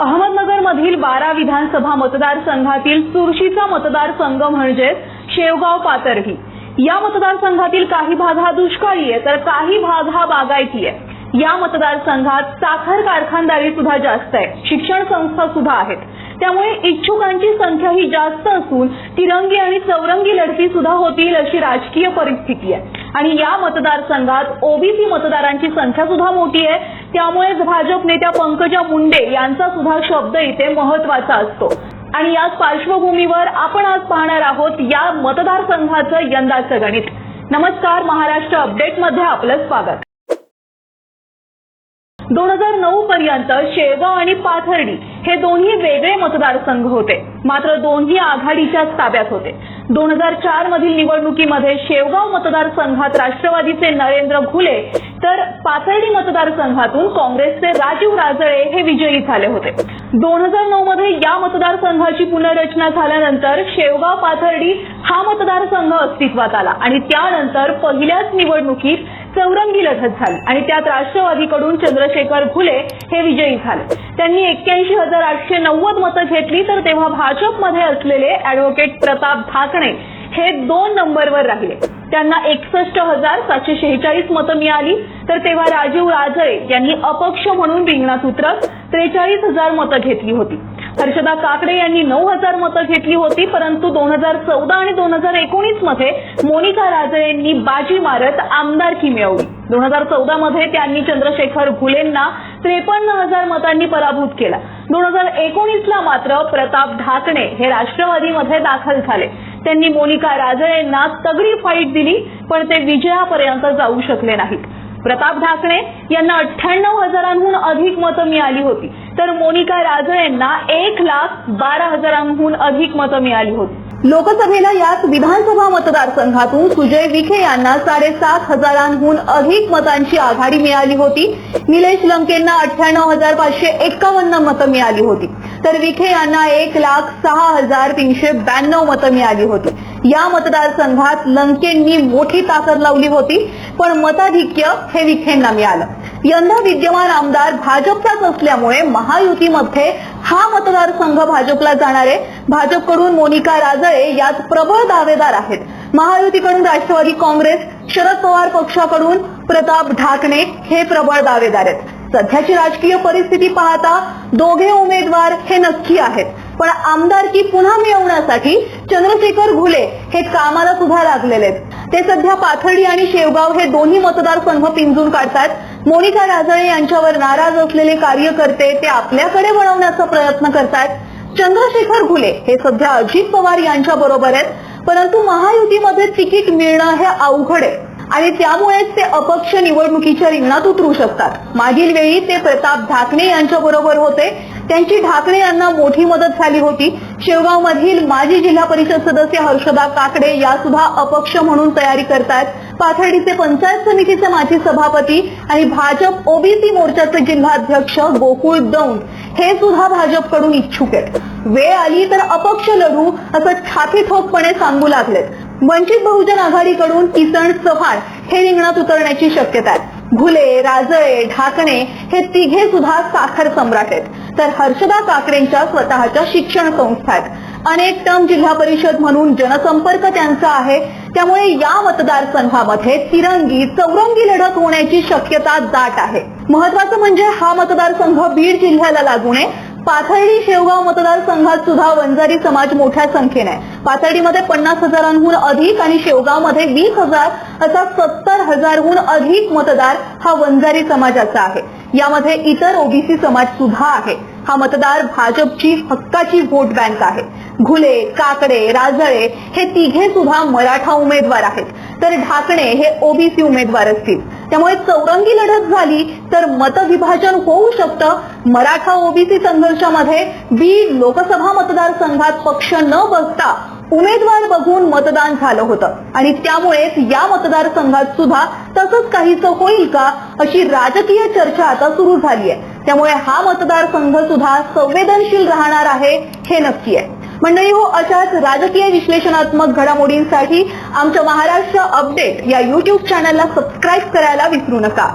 अहमदनगर मधील बारा विधानसभा मतदारसंघातील चुरशीचा मतदारसंघ म्हणजे शेवगाव पाथर्डी या मतदारसंघातील काही भाग हा दुष्काळी आहे तर काही भाग हा बागायती आहे. या मतदारसंघात साखर कारखानदारी सुद्धा जास्त आहे शिक्षण संस्था सुद्धा आहेत. त्यामुळे इच्छुकांची संख्या ही जास्त असून तिरंगी आणि चौरंगी लढती सुद्धा होतील अशी राजकीय परिस्थिती आहे. आणि या मतदारसंघात ओबीसी मतदारांची संख्या सुद्धा मोठी आहे त्यामुळेच भाजप नेत्या पंकजा मुंडे यांचा सुद्धा शब्द इथे महत्त्वाचा असतो. आणि याच पार्श्वभूमीवर आपण आज पाहणार आहोत या मतदारसंघाचं यंदाचं गणित. नमस्कार महाराष्ट्र अपडेटमध्ये आपलं स्वागत. दोन हजार नऊ पर्यंत शेगाव आणि पाथर्डी हे दोन्ही वेगळे मतदारसंघ होते. मात्र दोन्ही आघाडीच्याच ताब्यात होते. दोन हजार चार मधील निवडणुकीमध्ये शेवगाव मतदारसंघात राष्ट्रवादीचे नरेंद्र घुले तर पाथर्डी मतदारसंघातून काँग्रेसचे राजीव राजळे हे विजयी झाले होते. दोन हजार नऊ मध्ये या मतदारसंघाची पुनर्रचना झाल्यानंतर शेवगाव पाथर्डी हा मतदारसंघ अस्तित्वात आला आणि त्यानंतर पहिल्याच निवडणुकीत चौरंगी लढत झाली आणि त्यात राष्ट्रवादीकडून चंद्रशेखर घुले हे विजयी झाले. त्यांनी एक्क्याऐंशी हजार आठशे नव्वद मतं घेतली तर तेव्हा भाजपमध्ये असलेले अॅडव्होकेट प्रताप धाकणे हे दोन नंबरवर राहिले. त्यांना एकसष्ट हजार सातशे शेहेचाळीस मतं मिळाली तर तेव्हा राजीव राजळे यांनी अपक्ष म्हणून रिंगणात उतरत त्रेचाळीस हजार मतं घेतली होती. हर्षदा काकडे यांनी नऊ हजार मतं घेतली होती परंतु दोन हजार चौदा आणि दोन हजार एकोणीसमध्ये मोनिका राजळेंनी बाजी मारत आमदारकी मिळवली. दोन हजार चौदा मध्ये त्यांनी चंद्रशेखर घुलेंना त्रेपन्न हजार मतांनी पराभूत केला. दोन हजार एकोणीसला मात्र प्रताप ढाकणे हे राष्ट्रवादीमध्ये दाखल झाले. त्यांनी मोनिका राजे यांना तगडी फाईट दिली पण ते विजयापर्यंत जाऊ शकले नाहीत. प्रताप ढाकणे यांना अठ्ठ्याण्णव हजारांहून अधिक मतं मिळाली होती तर मोनिका राजे यांना एक लाख बारा हजारांहून अधिक मतं मिळाली होती. लोकसभेला याच विधानसभा मतदारसंघातून सुजय विखे यांना साडेसात हजारांहून अधिक मतांची आघाडी मिळाली होती. निलेश लंकेंना अठ्ठ्याण्णव हजार पाचशे एक्कावन्न मतं मिळाली होती. तर विखे यांना एक लाख सहा हजार तीनशे ब्याण्णव मतं मिळाली होती. या मतदारसंघात लंकेंनी मोठी ताकद लावली होती पण मताधिक्य हे विखेंना मिळालं. यंदा विद्यमान आमदार भाजपचाच असल्यामुळे महायुतीमध्ये हा मतदारसंघ भाजपला जाणार आहे. भाजपकडून मोनिका राजळे यात प्रबळ दावेदार आहेत. महायुतीकडून राष्ट्रवादी काँग्रेस शरद पवार पक्षाकडून प्रताप ढाकणे हे प्रबळ दावेदार आहेत. सध्याची राजकीय परिस्थिती पाहता दोघे उमेदवार हे नक्की आहेत. पण आमदारकी पुन्हा मिळवण्यासाठी चंद्रशेखर घुले हे कामाला सुद्धा लागलेले आहेत. ते सध्या पाथर्डी आणि शेवगाव हे दोन्ही मतदारसंघ पिंजून काढतात मोनिका राजळे यांच्यावर नाराज असलेले कार्यकर्ते ते आपल्याकडे वळवण्याचा प्रयत्न करतायत. चंद्रशेखर घुले हे सध्या अजित पवार यांच्या बरोबर आहेत. परंतु महायुतीमध्ये तिकीट मिळणं हे अवघड आहे. आणि त्यामुळेच ते अपक्ष निवडणुकीच्या रिंगणात उतरू शकतात. मागील वेळी ते प्रताप ढाकणे यांच्या बरोबर होते. त्यांची ढाकणे यांना मोठी मदत झाली होती. शेवगाव मधील माजी जिल्हा परिषद सदस्य हर्षदा काकडे या सुद्धा अपक्ष म्हणून तयारी करतायत. पाथर्डीचे पंचायत समितीचे माजी सभापती आणि भाजप ओबीसी मोर्चाचे जिल्हाध्यक्ष गोकुळ दौंड हे सुद्धा भाजपकडून इच्छुक आहेत. वेळ आली तर अपक्ष लढू असं छाती ठोकपणे सांगू लागलेत. वंचित बहुजन आघाडीकडून किसन चव्हाण हे रिंगणात उतरण्याची शक्यता आहे. घुले राजळे ढाकणे हे तिघे सुद्धा साखर सम्राट आहेत. तर हर्षदा काकडेंच्या स्वतःच्या शिक्षण संस्था आहेत. अनेक टर्म जिल्हा परिषद म्हणून जनसंपर्क त्यांचा आहे. त्यामुळे या मतदारसंघामध्ये तिरंगी चौरंगी लढत होण्याची शक्यता दाट आहे. महत्वाचं म्हणजे हा मतदारसंघ बीड जिल्ह्याला लागू नये. पाथर्डी शेवगाव मतदारसंघात सुद्धा वंजारी समाज मोठ्या संख्येने आहे. पाथर्डीमध्ये पन्नास हजारांहून अधिक आणि शेवगावमध्ये वीस हजार असा सत्तर हजारहून अधिक मतदार हा वंजारी समाजाचा आहे. यामध्ये इतर ओबीसी समाज सुद्धा आहे. हा मतदार भाजपची हक्काची व्होट बँक आहे. घुले काकडे राजळे हे तिघे सुद्धा मराठा उमेदवार आहेत. तर ढाकणे हे ओबीसी उमेदवार असतील. त्यामुळे चौरंगी लढत झाली तर मतविभाजन होऊ शकतं. मराठा ओबीसी संघर्षामध्ये बीड लोकसभा मतदारसंघात पक्ष न बसता उमेदवार बघून मतदान झालं होतं. आणि त्यामुळेच या मतदारसंघात सुद्धा तसंच काहीच होईल का अशी राजकीय चर्चा आता सुरू झाली आहे त्यामुळे हा मतदारसंघ सुद्धा संवेदनशील राहणार आहे हे नक्की आहे. मंडळी हो अशाच राजकीय विश्लेषणात्मक घडामोडींसाठी आमच्या महाराष्ट्र अपडेट या युट्यूब चॅनलला सबस्क्राईब करायला विसरू नका.